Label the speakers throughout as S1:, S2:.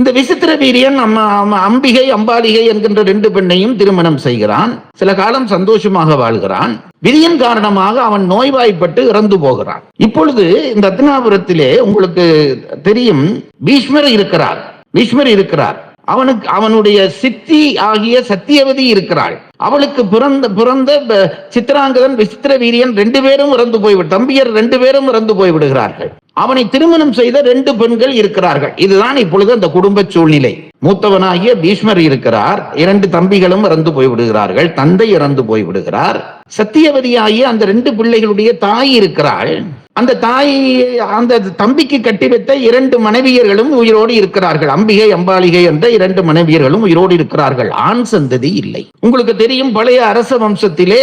S1: இந்த விசித்திர வீரியன் அம்மா அம்பிகை அம்பாலிகை என்கின்ற ரெண்டு பெண்ணையும் திருமணம் செய்கிறான் சில காலம் சந்தோஷமாக வாழ்கிறான் விதியின் காரணமாக அவன் நோய்வாய்ப்பட்டு இறந்து போகிறான் இப்பொழுது இந்த அத்தினாபுரத்திலே உங்களுக்கு தெரியும் பீஷ்மர் இருக்கிறார் பீஷ்மர் இருக்கிறார் அவனுக்கு அவனுடைய சித்தி ஆகிய சத்தியவதி இருக்கிறாள் அவளுக்கு பிறந்த பிறந்த சித்திராங்கதன் விசித்திர வீரியன் ரெண்டு பேரும் இறந்து போய் தம்பியர் ரெண்டு பேரும் இறந்து போய்விடுகிறார்கள் அவனை திருமணம் செய்த ரெண்டு பெண்கள் இருக்கிறார்கள் இதுதான் இப்பொழுது அந்த குடும்ப சூழ்நிலை மூத்தவனாகிய பீஷ்மர் இருக்கிறார் இரண்டு தம்பிகளும் இறந்து போய்விடுகிறார்கள் தந்தை இறந்து போய்விடுகிறார் சத்தியவதியாகிய அந்த ரெண்டு பிள்ளைகளுடைய தாய் இருக்கிறாள் அந்த தாய் அந்த தம்பிக்கு கட்டி வைத்த இரண்டு மனைவியர்களும் உயிரோடு இருக்கிறார்கள் அம்பிகை அம்பாலிகை என்ற இரண்டு மனைவியர்களும் உயிரோடு இருக்கிறார்கள் ஆண் சந்ததி இல்லை உங்களுக்கு தெரியும் பழைய அரச வம்சத்திலே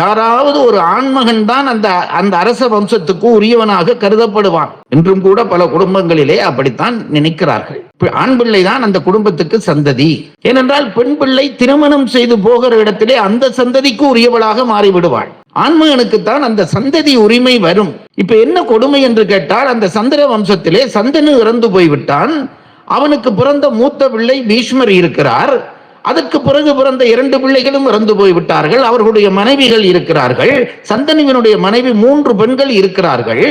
S1: யாராவது ஒரு ஆண்மகன் தான் அந்த அந்த அரச வம்சத்துக்கு உரியவனாக கருதப்படுவான் என்றும் கூட பல குடும்பங்களிலே அப்படித்தான் நினைக்கிறார்கள் ஆண் பிள்ளை தான் அந்த குடும்பத்துக்கு சந்ததி ஏனென்றால் பெண் பிள்ளை திருமணம் செய்து போகிற இடத்திலே அந்த சந்ததிக்கு உரியவளாக மாறிவிடுவாள் ஆண்மகனுக்குத்தான் அந்த சந்ததி உரிமை வரும் இப்ப என்ன கொடுமை என்று கேட்டால் அந்த சந்திர வம்சத்திலே சந்தனு இறந்து போய்விட்டான் அவனுக்கு பிறந்த மூத்த பிள்ளை பீஷ்மர் இருக்கிறார் அதற்கு பிறகு பிறந்த இரண்டு பிள்ளைகளும் இறந்து போய்விட்டார்கள் அவர்களுடைய மனைவிகள் இருக்கிறார்கள் சந்தனுவினுடைய மனைவி மூன்று பெண்கள் இருக்கிறார்கள்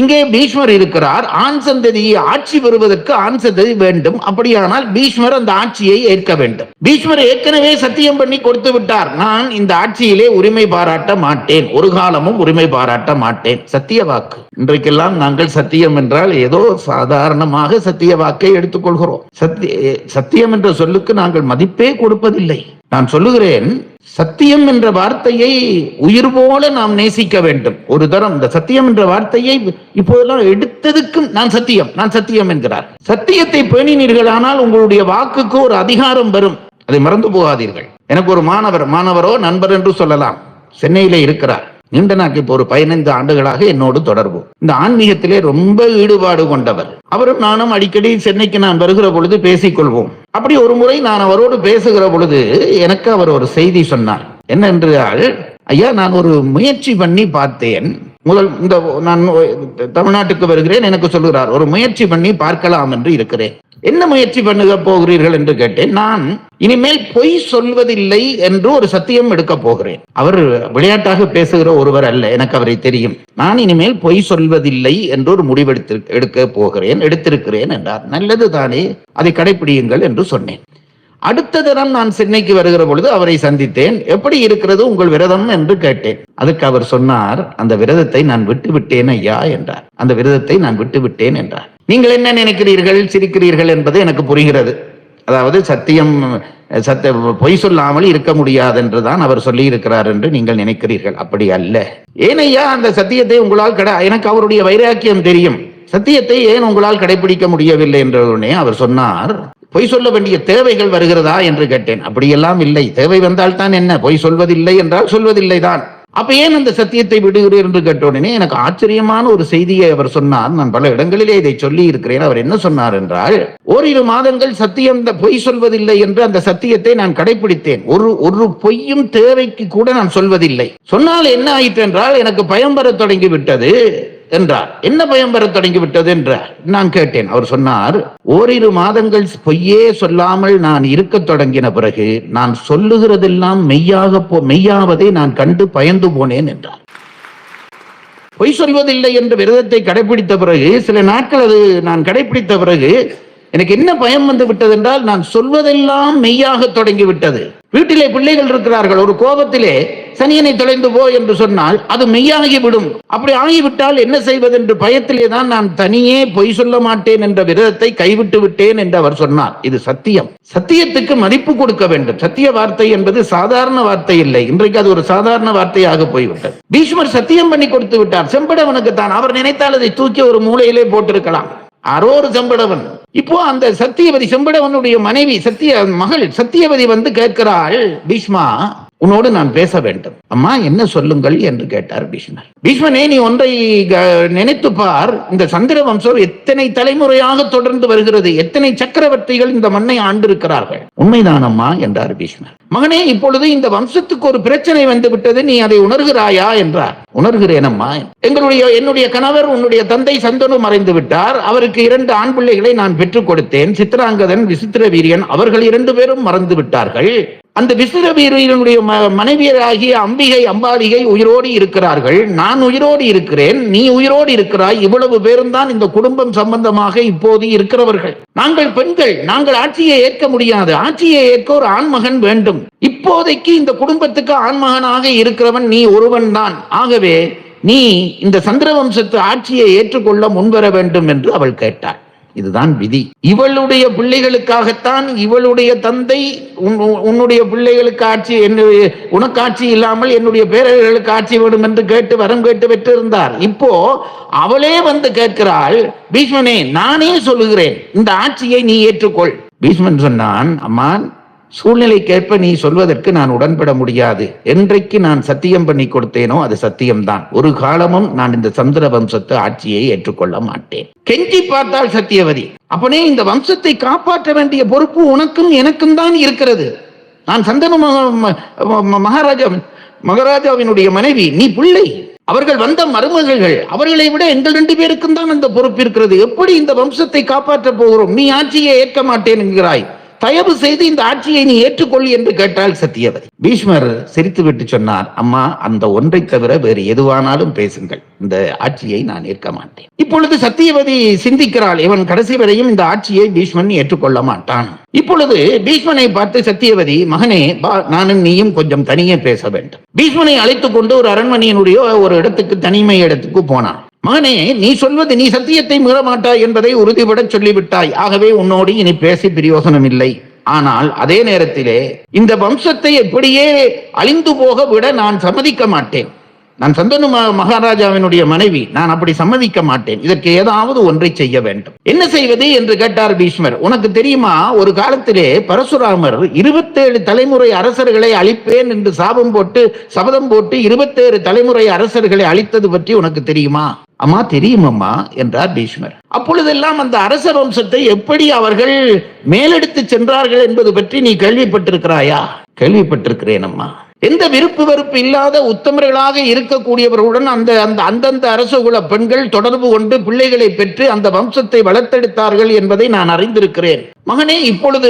S1: இங்கே பீஷ்மர் இருக்கிறார் ஆண் சந்ததியை ஆட்சி பெறுவதற்கு ஆண் சந்ததி வேண்டும் அப்படியானால் பீஷ்மர் அந்த ஆட்சியை ஏற்க வேண்டும் பீஷ்மர் ஏற்கனவே சத்தியம் பண்ணி கொடுத்து விட்டார் நான் இந்த ஆட்சியிலே உரிமை பாராட்ட மாட்டேன் ஒரு காலமும் உரிமை பாராட்ட மாட்டேன் சத்திய வாக்கு இன்றைக்கெல்லாம் நாங்கள் சத்தியம் என்றால் ஏதோ சாதாரணமாக சத்திய வாக்கை எடுத்துக்கொள்கிறோம் சத்திய சத்தியம் என்ற சொல்லுக்கு நாங்கள் மதிப்பே கொடுப்பதில்லை நான் சொல்லுகிறேன் சத்தியம் என்ற வார்த்தையை உயிர் போல நாம் நேசிக்க வேண்டும் ஒரு தரம் இந்த சத்தியம் என்ற வார்த்தையை இப்போதெல்லாம் எடுத்ததுக்கும் நான் சத்தியம் நான் சத்தியம் என்கிறார் சத்தியத்தை பேணினீர்கள் ஆனால் உங்களுடைய வாக்குக்கு ஒரு அதிகாரம் வரும் அதை மறந்து போகாதீர்கள் எனக்கு ஒரு மாணவர் மாணவரோ நண்பர் என்று சொல்லலாம் சென்னையிலே இருக்கிறார் நீண்ட நாட்கள் இப்போ ஒரு பதினைந்து ஆண்டுகளாக என்னோடு தொடர்பு இந்த ஆன்மீகத்திலே ரொம்ப ஈடுபாடு கொண்டவர் அவரும் நானும் அடிக்கடி சென்னைக்கு நான் வருகிற பொழுது பேசிக்கொள்வோம் அப்படி ஒரு முறை நான் அவரோடு பேசுகிற பொழுது எனக்கு அவர் ஒரு செய்தி சொன்னார் என்னென்றால் ஐயா நான் ஒரு முயற்சி பண்ணி பார்த்தேன் முதல் இந்த நான் தமிழ்நாட்டுக்கு வருகிறேன் எனக்கு சொல்லுகிறார் ஒரு முயற்சி பண்ணி பார்க்கலாம் என்று இருக்கிறேன் என்ன முயற்சி பண்ணுக போகிறீர்கள் என்று கேட்டேன் நான் இனிமேல் பொய் சொல்வதில்லை என்று ஒரு சத்தியம் எடுக்க போகிறேன் அவர் விளையாட்டாக பேசுகிற ஒருவர் அல்ல எனக்கு அவரை தெரியும் நான் இனிமேல் பொய் சொல்வதில்லை என்று ஒரு முடிவெடுத்து எடுக்க போகிறேன் எடுத்திருக்கிறேன் என்றார் நல்லது தானே அதை கடைபிடியுங்கள் என்று சொன்னேன் அடுத்த தினம் நான் சென்னைக்கு வருகிற பொழுது அவரை சந்தித்தேன் எப்படி இருக்கிறது உங்கள் விரதம் என்று கேட்டேன் அதுக்கு அவர் சொன்னார் அந்த விரதத்தை நான் விட்டு விட்டேன் ஐயா என்றார் அந்த விரதத்தை நான் விட்டு விட்டேன் என்றார் நீங்கள் என்ன நினைக்கிறீர்கள் சிரிக்கிறீர்கள் என்பது எனக்கு புரிகிறது அதாவது சத்தியம் சத்த பொய் சொல்லாமல் இருக்க முடியாது என்றுதான் அவர் சொல்லி இருக்கிறார் என்று நீங்கள் நினைக்கிறீர்கள் அப்படி அல்ல ஏன் ஐயா அந்த சத்தியத்தை உங்களால் கடை எனக்கு அவருடைய வைராக்கியம் தெரியும் சத்தியத்தை ஏன் உங்களால் கடைபிடிக்க முடியவில்லை உடனே அவர் சொன்னார் பொய் சொல்ல வேண்டிய தேவைகள் வருகிறதா என்று கேட்டேன் அப்படியெல்லாம் இல்லை தேவை வந்தால் தான் என்ன பொய் சொல்வதில்லை என்றால் சொல்வதில்லை தான் அப்ப ஏன் அந்த சத்தியத்தை விடுகிறீர் என்று கேட்டோடனே எனக்கு ஆச்சரியமான ஒரு செய்தியை அவர் சொன்னார் நான் பல இடங்களிலே இதை சொல்லி இருக்கிறேன் அவர் என்ன சொன்னார் என்றால் ஓரிரு மாதங்கள் சத்தியம் பொய் சொல்வதில்லை என்று அந்த சத்தியத்தை நான் கடைபிடித்தேன் ஒரு ஒரு பொய்யும் தேவைக்கு கூட நான் சொல்வதில்லை சொன்னால் என்ன ஆயிற்று என்றால் எனக்கு பயம் வர தொடங்கி விட்டது என்றார் என்ன பயம் பெற தொடங்கிவிட்டது என்றார் நான் கேட்டேன் அவர் சொன்னார் ஓரிரு மாதங்கள் பொய்யே சொல்லாமல் நான் இருக்க தொடங்கின பிறகு நான் சொல்லுகிறதெல்லாம் மெய்யாக போ மெய்யாவதை நான் கண்டு பயந்து போனேன் என்றார் பொய் சொல்வதில்லை என்று விரதத்தை கடைபிடித்த பிறகு சில நாட்கள் அது நான் கடைபிடித்த பிறகு எனக்கு என்ன பயம் வந்து விட்டது என்றால் நான் சொல்வதெல்லாம் மெய்யாக தொடங்கி விட்டது வீட்டிலே பிள்ளைகள் இருக்கிறார்கள் ஒரு கோபத்திலே சனியனை தொலைந்து போ என்று சொன்னால் அது மெய்யாகி விடும் அப்படி ஆகிவிட்டால் என்ன செய்வது என்று பயத்திலே தான் நான் தனியே பொய் சொல்ல மாட்டேன் என்ற விரதத்தை கைவிட்டு விட்டேன் என்று அவர் சொன்னார் இது சத்தியம் சத்தியத்துக்கு மதிப்பு கொடுக்க வேண்டும் சத்திய வார்த்தை என்பது சாதாரண வார்த்தை இல்லை இன்றைக்கு அது ஒரு சாதாரண வார்த்தையாக போய்விட்டது பீஷ்மர் சத்தியம் பண்ணி கொடுத்து விட்டார் செம்படவனுக்கு தான் அவர் நினைத்தால் அதை தூக்கி ஒரு மூலையிலே போட்டிருக்கலாம் அரோரு செம்படவன் இப்போ அந்த சத்தியவதி செம்படவனுடைய மனைவி சத்திய மகள் சத்தியவதி வந்து கேட்கிறாள் பீஷ்மா உன்னோடு நான் பேச வேண்டும் அம்மா என்ன சொல்லுங்கள் என்று கேட்டார் பீஷ்மர் பீஷ்மனே நீ ஒன்றை நினைத்து பார் இந்த சந்திர வம்சம் எத்தனை தலைமுறையாக தொடர்ந்து வருகிறது எத்தனை சக்கரவர்த்திகள் இந்த மண்ணை ஆண்டிருக்கிறார்கள் உண்மைதானம்மா என்றார் பீஷ்மர் மகனே இப்பொழுது இந்த வம்சத்துக்கு ஒரு பிரச்சனை வந்து விட்டது நீ அதை உணர்கிறாயா என்றார் உணர்கிறேனம்மா எங்களுடைய என்னுடைய கணவர் உன்னுடைய தந்தை சந்தனு மறைந்து விட்டார் அவருக்கு இரண்டு ஆண் பிள்ளைகளை நான் பெற்றுக் கொடுத்தேன் சித்ராங்கதன் விசித்திர வீரியன் அவர்கள் இரண்டு பேரும் மறந்து விட்டார்கள் அந்த விசித்திர வீரியனுடைய மனைவியராகிய அம்பிகை அம்பாலிகை உயிரோடு இருக்கிறார்கள் நான் நான் உயிரோடு இருக்கிறேன் நீ உயிரோடு இருக்கிறாய் இவ்வளவு பேரும் தான் இந்த குடும்பம் சம்பந்தமாக இப்போது இருக்கிறவர்கள் நாங்கள் பெண்கள் நாங்கள் ஆட்சியை ஏற்க முடியாது ஆட்சியை ஏற்க ஒரு ஆண்மகன் வேண்டும் இப்போதைக்கு இந்த குடும்பத்துக்கு ஆண்மகனாக இருக்கிறவன் நீ ஒருவன் தான் ஆகவே நீ இந்த சந்திர வம்சத்து ஆட்சியை ஏற்றுக்கொள்ள முன்வர வேண்டும் என்று அவள் கேட்டாள் இதுதான் விதி இவளுடைய பிள்ளைகளுக்காகத்தான் இவளுடைய தந்தை உன்னுடைய பிள்ளைகளுக்கு ஆட்சி என்னுடைய உனக்கு ஆட்சி இல்லாமல் என்னுடைய பேரர்களுக்கு ஆட்சி வேண்டும் என்று கேட்டு வரம் கேட்டு பெற்றிருந்தார் இப்போ அவளே வந்து கேட்கிறாள் பீஷ்மனே நானே சொல்லுகிறேன் இந்த ஆட்சியை நீ ஏற்றுக்கொள் பீஷ்மன் சொன்னான் அம்மான் சூழ்நிலைக்கேற்ப நீ சொல்வதற்கு நான் உடன்பட முடியாது என்றைக்கு நான் சத்தியம் பண்ணி கொடுத்தேனோ அது சத்தியம்தான் ஒரு காலமும் நான் இந்த சந்திர வம்சத்து ஆட்சியை ஏற்றுக்கொள்ள மாட்டேன் கெஞ்சி பார்த்தால் சத்தியவதி அப்பனே இந்த வம்சத்தை காப்பாற்ற வேண்டிய பொறுப்பு உனக்கும் எனக்கும் தான் இருக்கிறது நான் சந்தன மகாராஜா மகாராஜாவினுடைய மனைவி நீ பிள்ளை அவர்கள் வந்த மருமகள்கள் அவர்களை விட எங்கள் ரெண்டு பேருக்கும் தான் அந்த பொறுப்பு இருக்கிறது எப்படி இந்த வம்சத்தை காப்பாற்ற போகிறோம் நீ ஆட்சியை ஏற்க மாட்டேன் என்கிறாய் தயவு செய்து இந்த ஆட்சியை நீ ஏற்றுக்கொள் என்று கேட்டால் சத்தியவதி பீஷ்மர் சிரித்துவிட்டு சொன்னார் அம்மா அந்த ஒன்றை தவிர வேறு எதுவானாலும் பேசுங்கள் இந்த ஆட்சியை நான் ஏற்க மாட்டேன் இப்பொழுது சத்தியவதி சிந்திக்கிறாள் இவன் கடைசி வரையும் இந்த ஆட்சியை பீஷ்மன் ஏற்றுக்கொள்ள மாட்டான் இப்பொழுது பீஷ்மனை பார்த்து சத்தியவதி மகனே நானும் நீயும் கொஞ்சம் தனியே பேச வேண்டும் பீஷ்மனை அழைத்துக் கொண்டு ஒரு அரண்மனையினுடைய ஒரு இடத்துக்கு தனிமை இடத்துக்கு போனான் மகனே நீ சொல்வது நீ சத்தியத்தை மீற மாட்டாய் என்பதை உறுதிபட சொல்லிவிட்டாய் ஆகவே உன்னோடு இனி பேசி பிரயோசனம் இல்லை ஆனால் அதே நேரத்திலே இந்த வம்சத்தை எப்படியே அழிந்து போக விட நான் சம்மதிக்க மாட்டேன் நான் சந்தனு மகாராஜாவினுடைய மனைவி நான் அப்படி சம்மதிக்க மாட்டேன் இதற்கு ஏதாவது ஒன்றை செய்ய வேண்டும் என்ன செய்வது என்று கேட்டார் பீஷ்மர் உனக்கு தெரியுமா ஒரு காலத்திலே பரசுராமர் இருபத்தேழு தலைமுறை அரசர்களை அழிப்பேன் என்று சாபம் போட்டு சபதம் போட்டு இருபத்தேழு தலைமுறை அரசர்களை அழித்தது பற்றி உனக்கு தெரியுமா அம்மா தெரியுமம்மா என்றார் பீஷ்மர் அப்பொழுதெல்லாம் அந்த அரச வம்சத்தை எப்படி அவர்கள் மேலெடுத்து சென்றார்கள் என்பது பற்றி நீ கேள்விப்பட்டிருக்கிறாயா கேள்விப்பட்டிருக்கிறேன் அம்மா எந்த விருப்பு வெறுப்பு இல்லாத உத்தமர்களாக இருக்கக்கூடியவர்களுடன் அந்த அந்த அந்தந்த அரச குல பெண்கள் தொடர்பு கொண்டு பிள்ளைகளை பெற்று அந்த வம்சத்தை வளர்த்தெடுத்தார்கள் என்பதை நான் அறிந்திருக்கிறேன் மகனே இப்பொழுது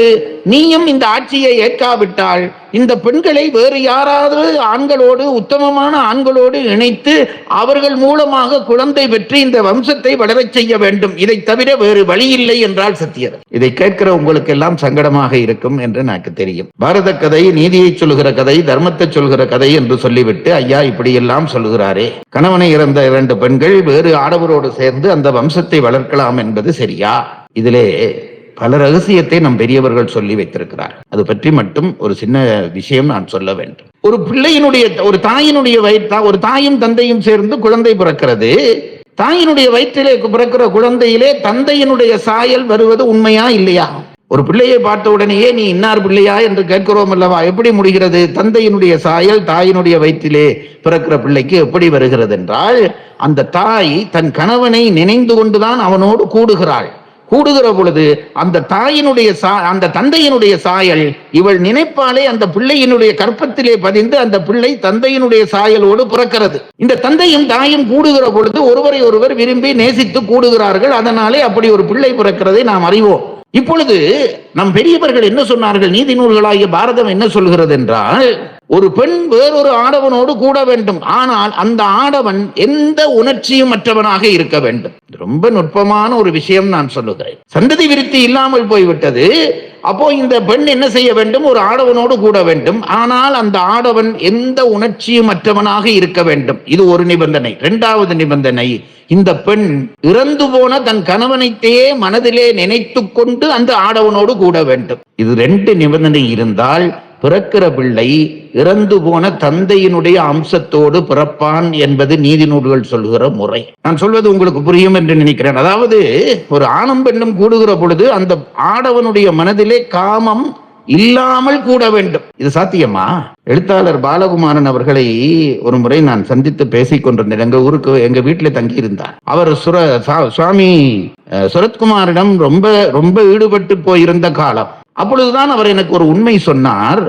S1: நீயும் இந்த ஆட்சியை ஏற்காவிட்டால் இந்த பெண்களை வேறு யாராவது ஆண்களோடு உத்தமமான ஆண்களோடு இணைத்து அவர்கள் மூலமாக குழந்தை பெற்று இந்த வம்சத்தை வளரச் செய்ய வேண்டும் இதை தவிர வேறு வழி இல்லை என்றால் சத்தியர் இதை கேட்கிற உங்களுக்கு எல்லாம் சங்கடமாக இருக்கும் என்று எனக்கு தெரியும் பாரத கதை நீதியை சொல்லுகிற கதை தர்மத்தை விளக்க சொல்கிற கதை என்று சொல்லிவிட்டு ஐயா இப்படியெல்லாம் சொல்கிறாரே கணவனை இறந்த இரண்டு பெண்கள் வேறு ஆடவரோடு சேர்ந்து அந்த வம்சத்தை வளர்க்கலாம் என்பது சரியா இதிலே பல ரகசியத்தை நம் பெரியவர்கள் சொல்லி வைத்திருக்கிறார் அது பற்றி மட்டும் ஒரு சின்ன விஷயம் நான் சொல்ல வேண்டும் ஒரு பிள்ளையினுடைய ஒரு தாயினுடைய வயிற்றா ஒரு தாயும் தந்தையும் சேர்ந்து குழந்தை பிறக்கிறது தாயினுடைய வயிற்றிலே பிறக்கிற குழந்தையிலே தந்தையினுடைய சாயல் வருவது உண்மையா இல்லையா ஒரு பிள்ளையை பார்த்த உடனேயே நீ இன்னார் பிள்ளையா என்று கேட்கிறோம் அல்லவா எப்படி முடிகிறது தந்தையினுடைய சாயல் தாயினுடைய வயிற்றிலே பிறக்கிற பிள்ளைக்கு எப்படி வருகிறது என்றால் அந்த தாய் தன் கணவனை நினைந்து கொண்டுதான் அவனோடு கூடுகிறாள் கூடுகிற பொழுது அந்த தாயினுடைய சா அந்த தந்தையினுடைய சாயல் இவள் நினைப்பாலே அந்த பிள்ளையினுடைய கற்பத்திலே பதிந்து அந்த பிள்ளை தந்தையினுடைய சாயலோடு பிறக்கிறது இந்த தந்தையும் தாயும் கூடுகிற பொழுது ஒருவரை ஒருவர் விரும்பி நேசித்து கூடுகிறார்கள் அதனாலே அப்படி ஒரு பிள்ளை பிறக்கிறதை நாம் அறிவோம் இப்பொழுது நம் பெரியவர்கள் என்ன சொன்னார்கள் நீதி நூல்களாகிய பாரதம் என்ன சொல்கிறது என்றால் ஒரு பெண் வேறொரு ஆடவனோடு கூட வேண்டும் ஆனால் அந்த ஆடவன் எந்த உணர்ச்சியும் மற்றவனாக இருக்க வேண்டும் ரொம்ப நுட்பமான ஒரு விஷயம் நான் சொல்லுகிறேன் சந்ததி விருத்தி இல்லாமல் போய்விட்டது அப்போ இந்த பெண் என்ன செய்ய வேண்டும் ஒரு ஆடவனோடு கூட வேண்டும் ஆனால் அந்த ஆடவன் எந்த உணர்ச்சியும் அற்றவனாக இருக்க வேண்டும் இது ஒரு நிபந்தனை இரண்டாவது நிபந்தனை இந்த பெண் இறந்து போன தன் கணவனைத்தையே மனதிலே நினைத்து கொண்டு அந்த ஆடவனோடு கூட வேண்டும் இது ரெண்டு நிபந்தனை இருந்தால் பிறக்கிற பிள்ளை இறந்து போன தந்தையினுடைய அம்சத்தோடு பிறப்பான் என்பது நீதி நூல்கள் சொல்கிற முறை நான் சொல்வது உங்களுக்கு புரியும் என்று நினைக்கிறேன் அதாவது ஒரு ஆணும் பெண்ணும் கூடுகிற பொழுது அந்த ஆடவனுடைய மனதிலே காமம் இல்லாமல் கூட வேண்டும் இது சாத்தியமா எழுத்தாளர் பாலகுமாரன் அவர்களை ஒரு முறை நான் சந்தித்து பேசிக் கொண்டிருந்தேன் எங்க ஊருக்கு எங்க வீட்டுல தங்கி இருந்தார் அவர் சுர சுவாமி சுரத்குமாரிடம் ரொம்ப ரொம்ப ஈடுபட்டு போயிருந்த காலம் அப்பொழுதுதான் அவர் எனக்கு ஒரு உண்மை சொன்னார்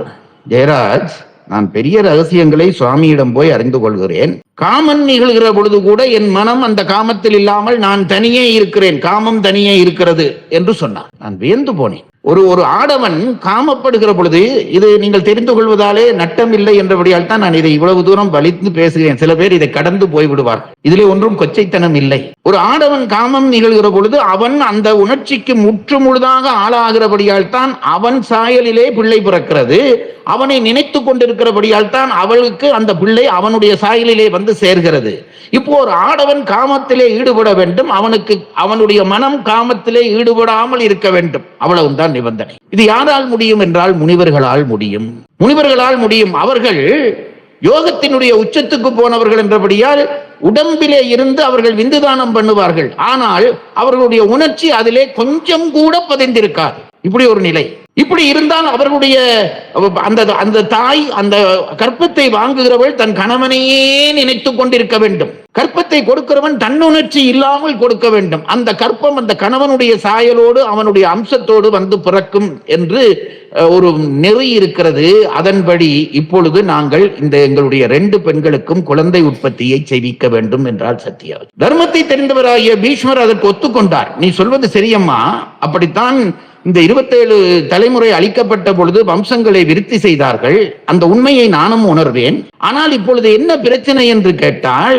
S1: ஜெயராஜ் நான் பெரிய ரகசியங்களை சுவாமியிடம் போய் அறிந்து கொள்கிறேன் காமன் நிகழ்கிற பொழுது கூட என் மனம் அந்த காமத்தில் இல்லாமல் நான் தனியே இருக்கிறேன் காமம் தனியே இருக்கிறது என்று சொன்னார் நான் வியந்து போனேன் ஒரு ஒரு ஆடவன் காமப்படுகிற பொழுது இது நீங்கள் தெரிந்து கொள்வதாலே நட்டம் இல்லை என்றபடியால் தான் நான் இதை இவ்வளவு தூரம் வலித்து பேசுகிறேன் சில பேர் இதை கடந்து போய்விடுவார் இதிலே ஒன்றும் கொச்சைத்தனம் இல்லை ஒரு ஆடவன் காமம் நிகழ்கிற பொழுது அவன் அந்த உணர்ச்சிக்கு முற்று முழுதாக ஆளாகிறபடியால் தான் அவன் சாயலிலே பிள்ளை பிறக்கிறது அவனை நினைத்து கொண்டிருக்கிறபடியால் தான் அவளுக்கு அந்த பிள்ளை அவனுடைய சாயலிலே வந்து சேர்கிறது இப்போ ஒரு ஆடவன் காமத்திலே ஈடுபட வேண்டும் அவனுக்கு அவனுடைய மனம் காமத்திலே ஈடுபடாமல் இருக்க வேண்டும் அவ்வளவுதான் அதுதான் நிபந்தனை இது யாரால் முடியும் என்றால் முனிவர்களால் முடியும் முனிவர்களால் முடியும் அவர்கள் யோகத்தினுடைய உச்சத்துக்கு போனவர்கள் என்றபடியால் உடம்பிலே இருந்து அவர்கள் விந்துதானம் பண்ணுவார்கள் ஆனால் அவர்களுடைய உணர்ச்சி அதிலே கொஞ்சம் கூட பதிந்திருக்காது இப்படி ஒரு நிலை இப்படி இருந்தால் அவர்களுடைய அந்த அந்த தாய் அந்த கற்பத்தை வாங்குகிறவள் தன் கணவனையே நினைத்து கொண்டிருக்க வேண்டும் கற்பத்தை கொடுக்கிறவன் தன்னுணர்ச்சி இல்லாமல் கொடுக்க வேண்டும் அந்த கற்பம் அந்த கணவனுடைய சாயலோடு அவனுடைய அம்சத்தோடு வந்து பிறக்கும் என்று ஒரு நெறி இருக்கிறது அதன்படி இப்பொழுது நாங்கள் இந்த எங்களுடைய ரெண்டு பெண்களுக்கும் குழந்தை உற்பத்தியை செய்விக்க வேண்டும் என்றால் சத்தியாவது தர்மத்தை தெரிந்தவராகிய பீஷ்மர் அதற்கு ஒத்துக்கொண்டார் நீ சொல்வது சரியம்மா அப்படித்தான் இந்த இருபத்தேழு தலைமுறை அளிக்கப்பட்ட பொழுது வம்சங்களை விருத்தி செய்தார்கள் அந்த உண்மையை நானும் உணர்வேன் ஆனால் இப்பொழுது என்ன பிரச்சனை என்று கேட்டால்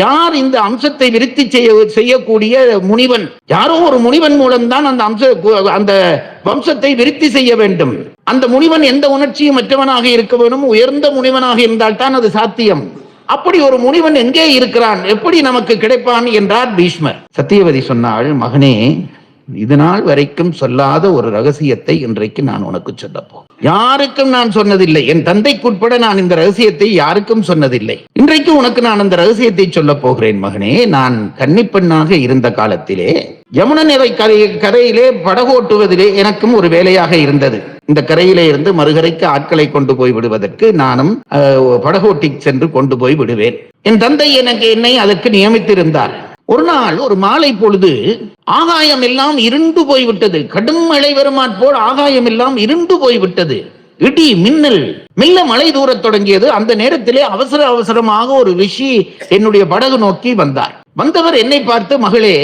S1: யார் இந்த அம்சத்தை விருத்தி செய்ய செய்யக்கூடிய முனிவன் யாரோ ஒரு முனிவன் மூலம்தான் அந்த அம்ச அந்த வம்சத்தை விருத்தி செய்ய வேண்டும் அந்த முனிவன் எந்த உணர்ச்சியும் மற்றவனாக இருக்க வேண்டும் உயர்ந்த முனிவனாக இருந்தால் தான் அது சாத்தியம் அப்படி ஒரு முனிவன் எங்கே இருக்கிறான் எப்படி நமக்கு கிடைப்பான் என்றார் பீஷ்மர் சத்தியவதி சொன்னாள் மகனே இது நாள் வரைக்கும் சொல்லாத ஒரு ரகசியத்தை இன்றைக்கு நான் உனக்கு சொல்லப்போ யாருக்கும் நான் சொன்னதில்லை என் தந்தைக்கு உட்பட நான் இந்த ரகசியத்தை யாருக்கும் சொன்னதில்லை இன்றைக்கு உனக்கு நான் அந்த ரகசியத்தை சொல்ல போகிறேன் மகனே நான் கன்னிப்பெண்ணாக இருந்த காலத்திலே யமுன நிறை கரை கரையிலே படகோட்டுவதிலே எனக்கும் ஒரு வேலையாக இருந்தது இந்த கரையிலே இருந்து மறுகரைக்கு ஆட்களை கொண்டு போய் விடுவதற்கு நானும் படகோட்டி சென்று கொண்டு போய் விடுவேன் என் தந்தை எனக்கு என்னை அதற்கு நியமித்திருந்தார் ஒரு நாள் ஒரு மாலை பொழுது ஆகாயம் எல்லாம் இருண்டு போய்விட்டது கடும் மழை வருமாற்போல் ஆகாயம் எல்லாம் இருண்டு போய்விட்டது இடி மின்னல் மில்ல மழை தூரத் தொடங்கியது அந்த நேரத்திலே அவசர அவசரமாக ஒரு விஷி என்னுடைய படகு நோக்கி வந்தார் வந்தவர் என்னை பார்த்து மகளே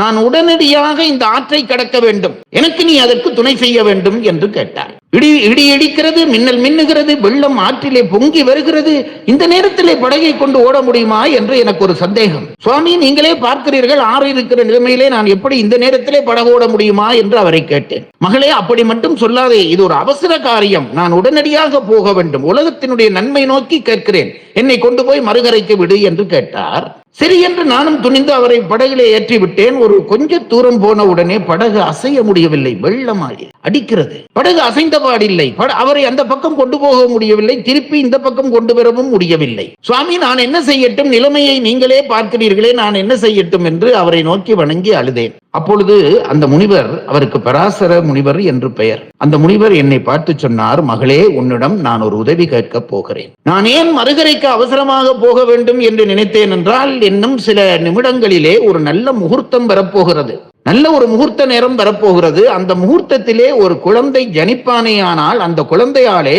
S1: நான் உடனடியாக இந்த ஆற்றை கடக்க வேண்டும் எனக்கு நீ அதற்கு துணை செய்ய வேண்டும் என்று கேட்டார் இடி இடி இடிக்கிறது மின்னல் மின்னுகிறது வெள்ளம் ஆற்றிலே பொங்கி வருகிறது இந்த நேரத்திலே படகை கொண்டு ஓட முடியுமா என்று எனக்கு ஒரு சந்தேகம் சுவாமி நீங்களே பார்க்கிறீர்கள் ஆறு இருக்கிற நிலைமையிலே நான் எப்படி இந்த நேரத்திலே படகு ஓட முடியுமா என்று அவரை கேட்டேன் மகளே அப்படி மட்டும் சொல்லாதே இது ஒரு அவசர காரியம் நான் உடனடியாக போக வேண்டும் உலகத்தினுடைய நன்மை நோக்கி கேட்கிறேன் என்னை கொண்டு போய் மறுகரைக்கு விடு என்று கேட்டார் சரி என்று நானும் துணிந்து அவரை படகிலே ஏற்றி விட்டேன் ஒரு கொஞ்ச தூரம் போன உடனே படகு அசைய முடியவில்லை வெள்ளமாய் அடிக்கிறது படகு அசைந்த பாடில்லை அவரை அந்த பக்கம் கொண்டு போக முடியவில்லை திருப்பி இந்த பக்கம் கொண்டு வரவும் முடியவில்லை சுவாமி நான் என்ன செய்யட்டும் நிலைமையை நீங்களே பார்க்கிறீர்களே நான் என்ன செய்யட்டும் என்று அவரை நோக்கி வணங்கி அழுதேன் அப்பொழுது அந்த முனிவர் அவருக்கு பராசர முனிவர் என்று பெயர் அந்த முனிவர் என்னை பார்த்து சொன்னார் மகளே உன்னிடம் நான் ஒரு உதவி கேட்க போகிறேன் நான் ஏன் மறுகரைக்கு அவசரமாக போக வேண்டும் என்று நினைத்தேன் என்றால் இன்னும் சில நிமிடங்களிலே ஒரு நல்ல முகூர்த்தம் வரப்போகிறது நல்ல ஒரு முகூர்த்த நேரம் வரப்போகிறது அந்த முகூர்த்தத்திலே ஒரு குழந்தை ஜனிப்பானையானால் அந்த குழந்தையாலே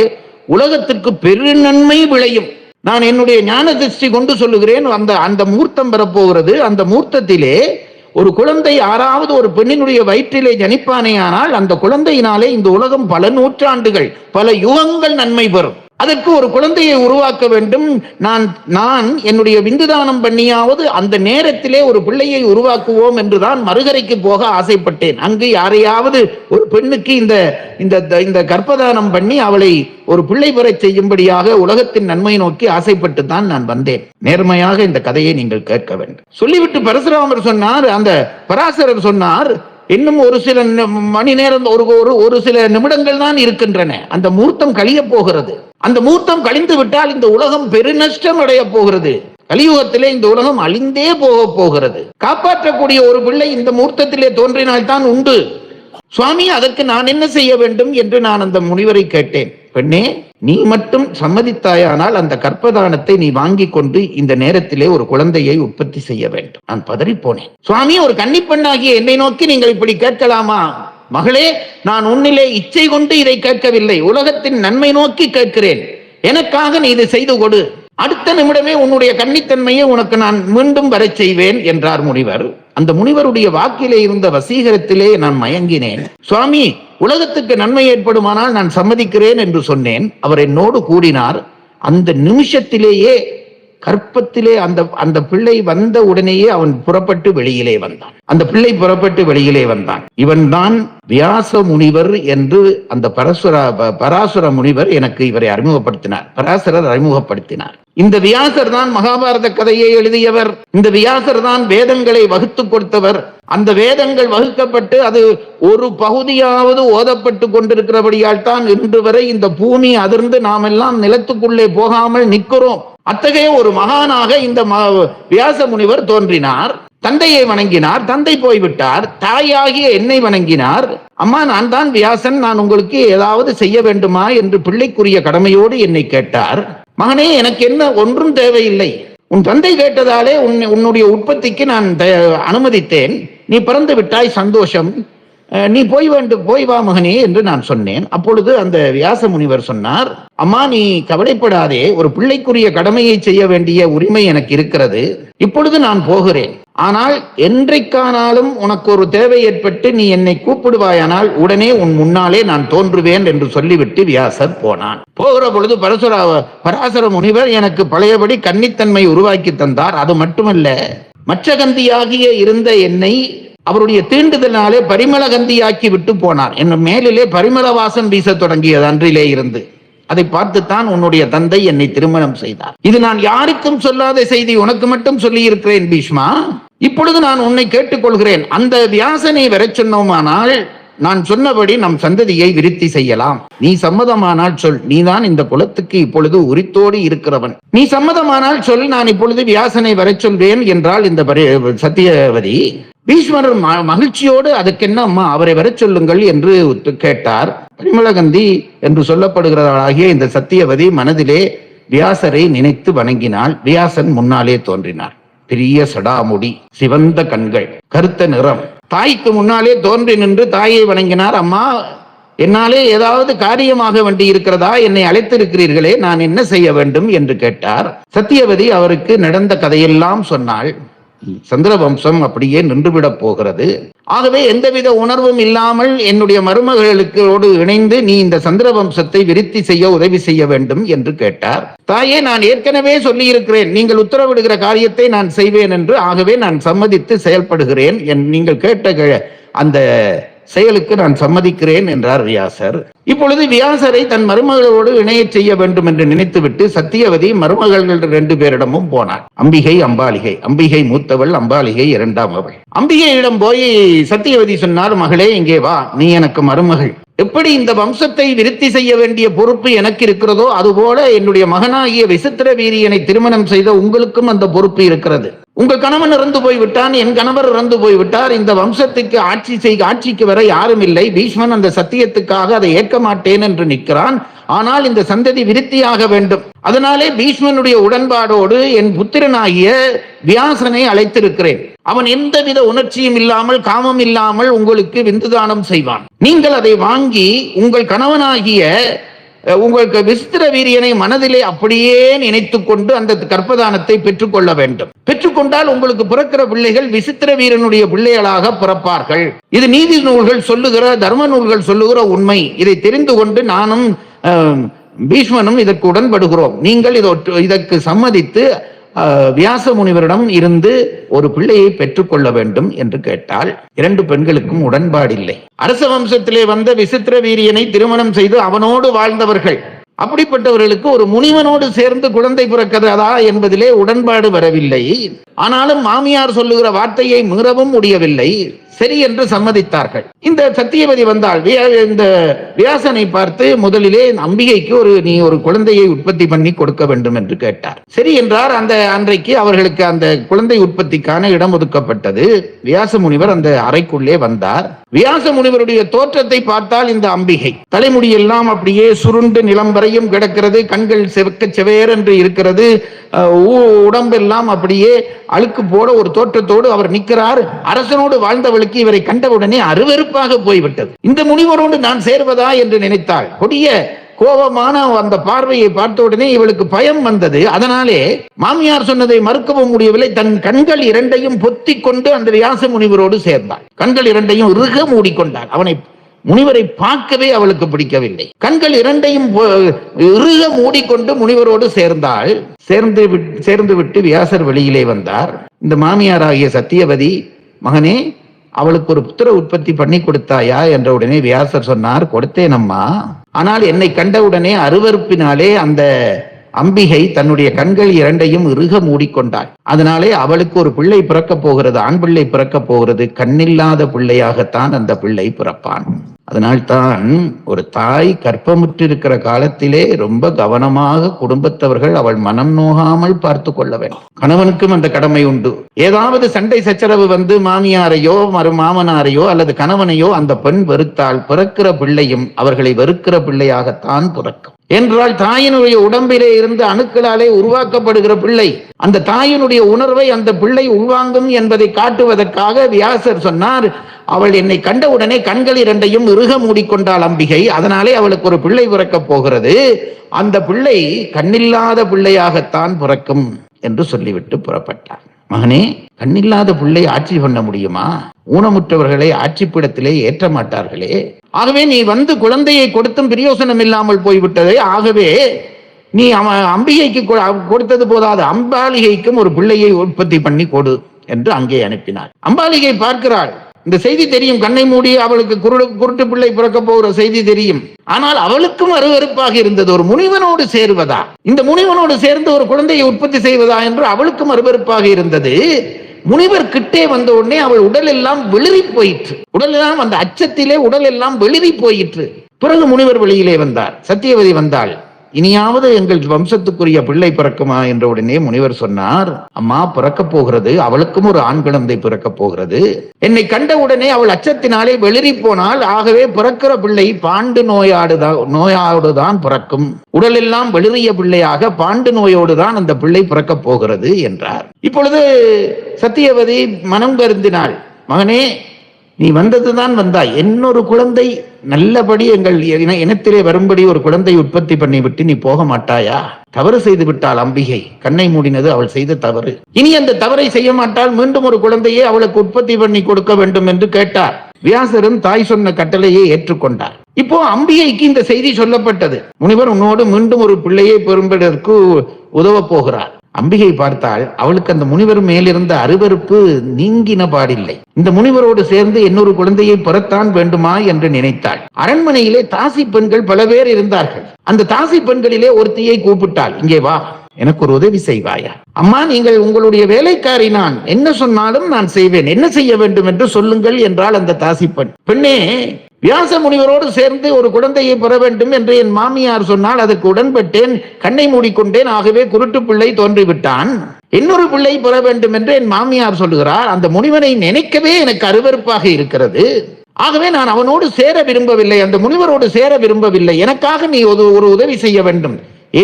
S1: உலகத்திற்கு பெருநன்மை விளையும் நான் என்னுடைய ஞான திருஷ்டி கொண்டு சொல்லுகிறேன் அந்த அந்த முகூர்த்தம் வரப்போகிறது அந்த முகூர்த்தத்திலே ஒரு குழந்தை யாராவது ஒரு பெண்ணினுடைய வயிற்றிலே ஜனிப்பானையானால் அந்த குழந்தையினாலே இந்த உலகம் பல நூற்றாண்டுகள் பல யுகங்கள் நன்மை பெறும் அதற்கு ஒரு குழந்தையை உருவாக்க வேண்டும் நான் நான் என்னுடைய விந்துதானம் பண்ணியாவது அந்த நேரத்திலே ஒரு பிள்ளையை உருவாக்குவோம் என்றுதான் மறுகரைக்கு போக ஆசைப்பட்டேன் அங்கு யாரையாவது ஒரு பெண்ணுக்கு இந்த இந்த இந்த கற்பதானம் பண்ணி அவளை ஒரு பிள்ளை பெற செய்யும்படியாக உலகத்தின் நன்மை நோக்கி ஆசைப்பட்டு தான் நான் வந்தேன் நேர்மையாக இந்த கதையை நீங்கள் கேட்க வேண்டும் சொல்லிவிட்டு பரசுராமர் சொன்னார் அந்த பராசரர் சொன்னார் இன்னும் ஒரு சில மணி நேரம் ஒரு ஒரு ஒரு சில நிமிடங்கள் தான் இருக்கின்றன அந்த மூர்த்தம் கழிய போகிறது அந்த மூர்த்தம் கழிந்து விட்டால் இந்த உலகம் பெருநஷ்டம் அடைய போகிறது கலியுகத்திலே இந்த உலகம் அழிந்தே போக போகிறது காப்பாற்றக்கூடிய ஒரு பிள்ளை இந்த மூர்த்தத்திலே தோன்றினால்தான் உண்டு சுவாமி அதற்கு நான் என்ன செய்ய வேண்டும் என்று நான் அந்த முனிவரை கேட்டேன் பெண்ணே நீ மட்டும் சம்மதித்தாயானால் அந்த கற்பதானத்தை நீ வாங்கி கொண்டு இந்த நேரத்திலே ஒரு குழந்தையை உற்பத்தி செய்ய வேண்டும் நான் பதறி போனேன் சுவாமி ஒரு கன்னிப்பெண்ணாகிய என்னை நோக்கி நீங்கள் இப்படி கேட்கலாமா மகளே நான் உன்னிலே இச்சை கொண்டு இதை கேட்கவில்லை உலகத்தின் நன்மை நோக்கி கேட்கிறேன் எனக்காக நீ இதை செய்து கொடு அடுத்த நிமிடமே உன்னுடைய கன்னித்தன்மையை உனக்கு நான் மீண்டும் வரச் செய்வேன் என்றார் முனிவர் அந்த முனிவருடைய வாக்கிலே இருந்த வசீகரத்திலே நான் மயங்கினேன் சுவாமி உலகத்துக்கு நன்மை ஏற்படுமானால் நான் சம்மதிக்கிறேன் என்று சொன்னேன் அவர் என்னோடு கூடினார் அந்த நிமிஷத்திலேயே கற்பத்திலே அந்த அந்த பிள்ளை வந்த உடனேயே அவன் புறப்பட்டு வெளியிலே வந்தான் அந்த பிள்ளை புறப்பட்டு வெளியிலே வந்தான் இவன் தான் வியாச முனிவர் என்று அந்த பரசுர பராசுர முனிவர் எனக்கு இவரை அறிமுகப்படுத்தினார் பராசரர் அறிமுகப்படுத்தினார் இந்த வியாசர் தான் மகாபாரத கதையை எழுதியவர் இந்த வியாசர் தான் வேதங்களை வகுத்து கொடுத்தவர் அந்த வேதங்கள் வகுக்கப்பட்டு அது ஒரு பகுதியாவது ஓதப்பட்டு கொண்டிருக்கிறபடியால் தான் இன்று வரை இந்த பூமி அதிர்ந்து நாம் எல்லாம் நிலத்துக்குள்ளே போகாமல் நிற்கிறோம் அத்தகைய ஒரு மகானாக இந்த வியாச முனிவர் தோன்றினார் தந்தையை வணங்கினார் தந்தை போய்விட்டார் தாயாகிய என்னை வணங்கினார் அம்மா நான் தான் வியாசன் நான் உங்களுக்கு ஏதாவது செய்ய வேண்டுமா என்று பிள்ளைக்குரிய கடமையோடு என்னை கேட்டார் மகனே எனக்கு என்ன ஒன்றும் தேவையில்லை உன் தந்தை கேட்டதாலே உன் உன்னுடைய உற்பத்திக்கு நான் அனுமதித்தேன் நீ பிறந்து விட்டாய் சந்தோஷம் நீ போய் வேண்டும் போய் வா மகனே என்று நான் சொன்னேன் அப்பொழுது அந்த வியாச முனிவர் சொன்னார் அம்மா நீ கவலைப்படாதே ஒரு பிள்ளைக்குரிய கடமையை செய்ய வேண்டிய உரிமை எனக்கு இருக்கிறது இப்பொழுது நான் போகிறேன் ஆனால் என்றைக்கானாலும் உனக்கு ஒரு தேவை ஏற்பட்டு நீ என்னை கூப்பிடுவாயானால் உடனே உன் முன்னாலே நான் தோன்றுவேன் என்று சொல்லிவிட்டு வியாசர் போனான் போகிற பொழுது பரசுரா பராசர முனிவர் எனக்கு பழையபடி கன்னித்தன்மை உருவாக்கி தந்தார் அது மட்டுமல்ல மச்சகந்தியாகிய இருந்த என்னை அவருடைய தீண்டுதலாலே கந்தியாக்கி விட்டு போனார் என் மேலிலே பரிமள வாசம் வீச தொடங்கியது அன்றிலே இருந்து அதை பார்த்துத்தான் உன்னுடைய தந்தை என்னை திருமணம் செய்தார் இது நான் யாருக்கும் சொல்லாத செய்தி உனக்கு மட்டும் சொல்லி இருக்கிறேன் பீஷ்மா இப்பொழுது நான் உன்னை கேட்டுக்கொள்கிறேன் அந்த வியாசனை வர சொன்னோமானால் நான் சொன்னபடி நம் சந்ததியை விருத்தி செய்யலாம் நீ சம்மதமானால் சொல் நீதான் இந்த குலத்துக்கு இப்பொழுது உரித்தோடு இருக்கிறவன் நீ சம்மதமானால் சொல் நான் இப்பொழுது வியாசனை வரச் சொல்வேன் என்றால் இந்த சத்தியவதி பீஷ்மர் மகிழ்ச்சியோடு அதற்கென்ன அம்மா அவரை வரச் சொல்லுங்கள் என்று கேட்டார் பரிமளகந்தி என்று சொல்லப்படுகிறவளாகிய இந்த சத்தியவதி மனதிலே வியாசரை நினைத்து வணங்கினால் வியாசன் முன்னாலே தோன்றினார் பெரிய சடாமுடி சிவந்த கண்கள் கருத்த நிறம் தாய்க்கு முன்னாலே தோன்றி நின்று தாயை வணங்கினார் அம்மா என்னாலே ஏதாவது காரியமாக வேண்டி இருக்கிறதா என்னை அழைத்திருக்கிறீர்களே நான் என்ன செய்ய வேண்டும் என்று கேட்டார் சத்தியவதி அவருக்கு நடந்த கதையெல்லாம் சொன்னாள் சந்திர வம்சம் அப்படியே நின்றுவிடப் போகிறது ஆகவே எந்தவித உணர்வும் இல்லாமல் என்னுடைய மருமகளுக்கோடு இணைந்து நீ இந்த சந்திர வம்சத்தை விருத்தி செய்ய உதவி செய்ய வேண்டும் என்று கேட்டார் தாயே நான் ஏற்கனவே சொல்லியிருக்கிறேன் நீங்கள் உத்தரவிடுகிற காரியத்தை நான் செய்வேன் என்று ஆகவே நான் சம்மதித்து செயல்படுகிறேன் என் நீங்கள் கேட்ட அந்த செயலுக்கு நான் சம்மதிக்கிறேன் என்றார் வியாசர் இப்பொழுது வியாசரை தன் மருமகளோடு இணைய செய்ய வேண்டும் என்று நினைத்துவிட்டு சத்தியவதி மருமகள்கள் ரெண்டு பேரிடமும் போனார் அம்பிகை அம்பாலிகை அம்பிகை மூத்தவள் அம்பாலிகை இரண்டாம் அவள் அம்பிகையிடம் போய் சத்தியவதி சொன்னார் மகளே இங்கே வா நீ எனக்கு மருமகள் எப்படி இந்த வம்சத்தை விருத்தி செய்ய வேண்டிய பொறுப்பு எனக்கு இருக்கிறதோ அதுபோல என்னுடைய மகனாகிய விசித்திர வீரியனை திருமணம் செய்த உங்களுக்கும் அந்த பொறுப்பு இருக்கிறது உங்க கணவன் இறந்து போய்விட்டான் என் கணவர் இறந்து போய்விட்டார் இந்த வம்சத்துக்கு ஆட்சி செய்ய ஆட்சிக்கு வர யாரும் இல்லை பீஷ்மன் அந்த சத்தியத்துக்காக அதை ஏற்க மாட்டேன் என்று நிற்கிறான் ஆனால் இந்த சந்ததி விருத்தியாக வேண்டும் அதனாலே பீஷ்மனுடைய உடன்பாடோடு என் புத்திரனாகிய வியாசனை அழைத்திருக்கிறேன் அவன் எந்தவித உணர்ச்சியும் இல்லாமல் காமம் இல்லாமல் உங்களுக்கு விந்துதானம் செய்வான் நீங்கள் அதை வாங்கி உங்கள் கணவனாகிய உங்களுக்கு விசித்திர வீரியனை மனதிலே அப்படியே நினைத்து கொண்டு அந்த கற்பதானத்தை பெற்றுக்கொள்ள வேண்டும் பெற்றுக்கொண்டால் உங்களுக்கு பிறக்கிற பிள்ளைகள் விசித்திர வீரனுடைய பிள்ளைகளாக பிறப்பார்கள் இது நீதி நூல்கள் சொல்லுகிற தர்ம நூல்கள் சொல்லுகிற உண்மை இதை தெரிந்து கொண்டு நானும் பீஷ்மனும் இதற்கு உடன்படுகிறோம் நீங்கள் இதற்கு சம்மதித்து வியாச முனிவரிடம் இருந்து ஒரு பிள்ளையை பெற்றுக்கொள்ள வேண்டும் என்று கேட்டால் இரண்டு பெண்களுக்கும் உடன்பாடில்லை அரச வம்சத்திலே வந்த விசித்திர வீரியனை திருமணம் செய்து அவனோடு வாழ்ந்தவர்கள் அப்படிப்பட்டவர்களுக்கு ஒரு முனிவனோடு சேர்ந்து குழந்தை பிறக்கிறதா என்பதிலே உடன்பாடு வரவில்லை ஆனாலும் மாமியார் சொல்லுகிற வார்த்தையை மீறவும் முடியவில்லை சரி என்று சம்மதித்தார்கள் இந்த சத்தியபதி வந்தால் இந்த வியாசனை பார்த்து முதலிலே அம்பிகைக்கு ஒரு நீ ஒரு குழந்தையை உற்பத்தி பண்ணி கொடுக்க வேண்டும் என்று கேட்டார் சரி என்றார் அந்த அன்றைக்கு அவர்களுக்கு அந்த குழந்தை உற்பத்திக்கான இடம் ஒதுக்கப்பட்டது வியாச முனிவர் அந்த அறைக்குள்ளே வந்தார் வியாச முனிவருடைய தோற்றத்தை பார்த்தால் இந்த அம்பிகை தலைமுடியெல்லாம் அப்படியே சுருண்டு நிலம்பர வரையும் கிடக்கிறது கண்கள் செவக்க என்று இருக்கிறது உடம்பெல்லாம் அப்படியே அழுக்கு போட ஒரு தோற்றத்தோடு அவர் நிற்கிறார் அரசனோடு வாழ்ந்தவளுக்கு இவரை கண்டவுடனே அருவருப்பாக போய்விட்டது இந்த முனிவரோடு நான் சேர்வதா என்று நினைத்தாள் கொடிய கோபமான அந்த பார்வையை பார்த்த உடனே இவளுக்கு பயம் வந்தது அதனாலே மாமியார் சொன்னதை மறுக்கவும் முடியவில்லை தன் கண்கள் இரண்டையும் பொத்தி கொண்டு அந்த வியாச முனிவரோடு சேர்ந்தாள் கண்கள் இரண்டையும் இறுக மூடிக்கொண்டாள் அவனை முனிவரை பார்க்கவே அவளுக்கு பிடிக்கவில்லை கண்கள் இரண்டையும் இருக மூடிக்கொண்டு முனிவரோடு சேர்ந்தாள் சேர்ந்து சேர்ந்து விட்டு வியாசர் வெளியிலே வந்தார் இந்த மாமியாராகிய சத்தியவதி மகனே அவளுக்கு ஒரு புத்திர உற்பத்தி பண்ணி கொடுத்தாயா என்ற உடனே வியாசர் சொன்னார் கொடுத்தேனம்மா ஆனால் என்னை கண்டவுடனே அருவறுப்பினாலே அந்த அம்பிகை தன்னுடைய கண்கள் இரண்டையும் இறுக மூடிக்கொண்டாள் அதனாலே அவளுக்கு ஒரு பிள்ளை பிறக்கப் போகிறது ஆண் பிள்ளை பிறக்கப் போகிறது கண்ணில்லாத பிள்ளையாகத்தான் அந்த பிள்ளை பிறப்பான் அதனால்தான் ஒரு தாய் கற்பமுற்றிருக்கிற காலத்திலே ரொம்ப கவனமாக குடும்பத்தவர்கள் அவள் மனம் நோகாமல் பார்த்து கொள்ள வேண்டும் கணவனுக்கும் அந்த கடமை உண்டு ஏதாவது சண்டை சச்சரவு வந்து மாமியாரையோ மறு மாமனாரையோ அல்லது கணவனையோ அந்த பெண் வெறுத்தால் பிறக்கிற பிள்ளையும் அவர்களை வெறுக்கிற பிள்ளையாகத்தான் பிறக்கும் என்றால் தாயினுடைய உடம்பிலே இருந்து அணுக்களாலே உருவாக்கப்படுகிற பிள்ளை அந்த தாயினுடைய உணர்வை அந்த பிள்ளை உள்வாங்கும் என்பதை காட்டுவதற்காக வியாசர் சொன்னார் அவள் என்னை கண்ட உடனே கண்கள் இரண்டையும் இறுக மூடிக்கொண்டாள் அம்பிகை அதனாலே அவளுக்கு ஒரு பிள்ளை பிறக்கப் போகிறது அந்த பிள்ளை கண்ணில்லாத பிள்ளையாகத்தான் பிறக்கும் என்று சொல்லிவிட்டு புறப்பட்டார் மகனே கண்ணில்லாத பிள்ளை ஆட்சி பண்ண முடியுமா ஊனமுற்றவர்களை ஆட்சிப்பிடத்திலே ஏற்ற மாட்டார்களே ஆகவே நீ வந்து குழந்தையை கொடுத்தும் பிரயோசனம் இல்லாமல் போய்விட்டது ஆகவே நீ அவன் அம்பிகைக்கு கொடுத்தது போதாது அம்பாலிகைக்கும் ஒரு பிள்ளையை உற்பத்தி பண்ணி கொடு என்று அங்கே அனுப்பினார் அம்பாலிகை பார்க்கிறாள் இந்த செய்தி தெரியும் கண்ணை மூடி அவளுக்கு குருடு குருட்டு பிள்ளை பிறக்க போகிற செய்தி தெரியும் ஆனால் அவளுக்கும் அருவறுப்பாக இருந்தது ஒரு முனிவனோடு சேருவதா இந்த முனிவனோடு சேர்ந்து ஒரு குழந்தையை உற்பத்தி செய்வதா என்று அவளுக்கும் அருவறுப்பாக இருந்தது முனிவர் கிட்டே வந்த உடனே அவள் உடல் எல்லாம் வெளிரி போயிற்று உடல் எல்லாம் அந்த அச்சத்திலே உடல் எல்லாம் வெளிரி போயிற்று பிறகு முனிவர் வெளியிலே வந்தார் சத்தியவதி வந்தாள் இனியாவது எங்கள் வம்சத்துக்குரிய பிள்ளை பிறக்குமா என்ற உடனே முனிவர் சொன்னார் அம்மா பிறக்க போகிறது அவளுக்கும் ஒரு ஆண் குழந்தை பிறக்க போகிறது என்னை கண்ட உடனே அவள் அச்சத்தினாலே வெளிரி போனால் ஆகவே பிறக்கிற பிள்ளை பாண்டு நோயாடுதா நோயாடுதான் பிறக்கும் உடலெல்லாம் வெளிரிய பிள்ளையாக பாண்டு நோயோடுதான் அந்த பிள்ளை பிறக்க போகிறது என்றார் இப்பொழுது சத்தியவதி மனம் கருந்தினாள் மகனே நீ வந்ததுதான் வந்தாய் என்னொரு குழந்தை நல்லபடி எங்கள் இனத்திலே வரும்படி ஒரு குழந்தை உற்பத்தி பண்ணிவிட்டு நீ போக மாட்டாயா தவறு செய்து விட்டாள் அம்பிகை கண்ணை மூடினது அவள் செய்த தவறு இனி அந்த தவறை செய்ய மாட்டால் மீண்டும் ஒரு குழந்தையை அவளுக்கு உற்பத்தி பண்ணி கொடுக்க வேண்டும் என்று கேட்டார் வியாசரும் தாய் சொன்ன கட்டளையை ஏற்றுக்கொண்டார் இப்போ அம்பிகைக்கு இந்த செய்தி சொல்லப்பட்டது முனிவர் உன்னோடு மீண்டும் ஒரு பிள்ளையை பெறும்பதற்கு உதவ போகிறார் அம்பிகை பார்த்தால் அவளுக்கு அந்த முனிவர் மேலிருந்த அருவறுப்பு நீங்கின பாடில்லை இந்த முனிவரோடு சேர்ந்து இன்னொரு குழந்தையை பெறத்தான் வேண்டுமா என்று நினைத்தாள் அரண்மனையிலே தாசி பெண்கள் பல பேர் இருந்தார்கள் அந்த தாசி பெண்களிலே ஒருத்தியை கூப்பிட்டாள் இங்கே வா எனக்கு ஒரு உதவி செய்வாயா அம்மா நீங்கள் உங்களுடைய வேலைக்காரி நான் என்ன சொன்னாலும் நான் செய்வேன் என்ன செய்ய வேண்டும் என்று சொல்லுங்கள் என்றால் அந்த தாசி பெண் பெண்ணே வியாச முனிவரோடு சேர்ந்து ஒரு குழந்தையை பெற வேண்டும் என்று என் மாமியார் சொன்னால் அதற்கு உடன்பட்டேன் கண்ணை மூடிக்கொண்டேன் ஆகவே குருட்டு பிள்ளை தோன்றிவிட்டான் இன்னொரு பிள்ளை பெற வேண்டும் என்று என் மாமியார் சொல்லுகிறார் அந்த முனிவனை நினைக்கவே எனக்கு அருவறுப்பாக இருக்கிறது ஆகவே நான் அவனோடு சேர விரும்பவில்லை அந்த முனிவரோடு சேர விரும்பவில்லை எனக்காக நீ ஒரு ஒரு உதவி செய்ய வேண்டும்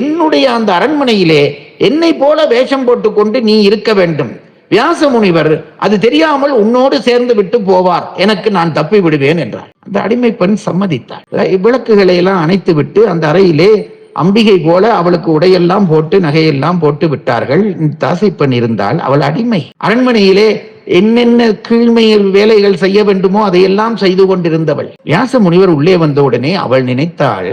S1: என்னுடைய அந்த அரண்மனையிலே என்னை போல வேஷம் போட்டுக்கொண்டு நீ இருக்க வேண்டும் வியாச முனிவர் அது தெரியாமல் உன்னோடு சேர்ந்து விட்டு போவார் எனக்கு நான் தப்பி விடுவேன் என்றார் அந்த அடிமை பெண் சம்மதித்தார் விளக்குகளை எல்லாம் அணைத்து விட்டு அந்த அறையிலே அம்பிகை போல அவளுக்கு உடையெல்லாம் போட்டு நகையெல்லாம் போட்டு விட்டார்கள் தாசை பெண் இருந்தால் அவள் அடிமை அரண்மனையிலே என்னென்ன கீழ்மையில் வேலைகள் செய்ய வேண்டுமோ அதையெல்லாம் செய்து கொண்டிருந்தவள் வியாச முனிவர் உள்ளே வந்தவுடனே அவள் நினைத்தாள்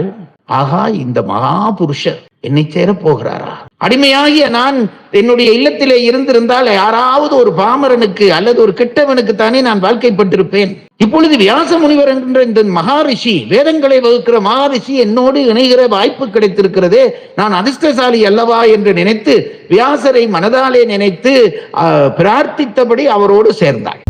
S1: ஆகா இந்த மகா புருஷர் என்னை போகிறாரா அடிமையாகிய நான் என்னுடைய இல்லத்திலே இருந்திருந்தால் யாராவது ஒரு பாமரனுக்கு அல்லது ஒரு கெட்டவனுக்கு தானே நான் வாழ்க்கைப்பட்டிருப்பேன் இப்பொழுது வியாச முனிவர் என்ற இந்த மகாரிஷி வேதங்களை வகுக்கிற மகாரிஷி என்னோடு இணைகிற வாய்ப்பு கிடைத்திருக்கிறது நான் அதிர்ஷ்டசாலி அல்லவா என்று நினைத்து வியாசரை மனதாலே நினைத்து பிரார்த்தித்தபடி அவரோடு சேர்ந்தாள்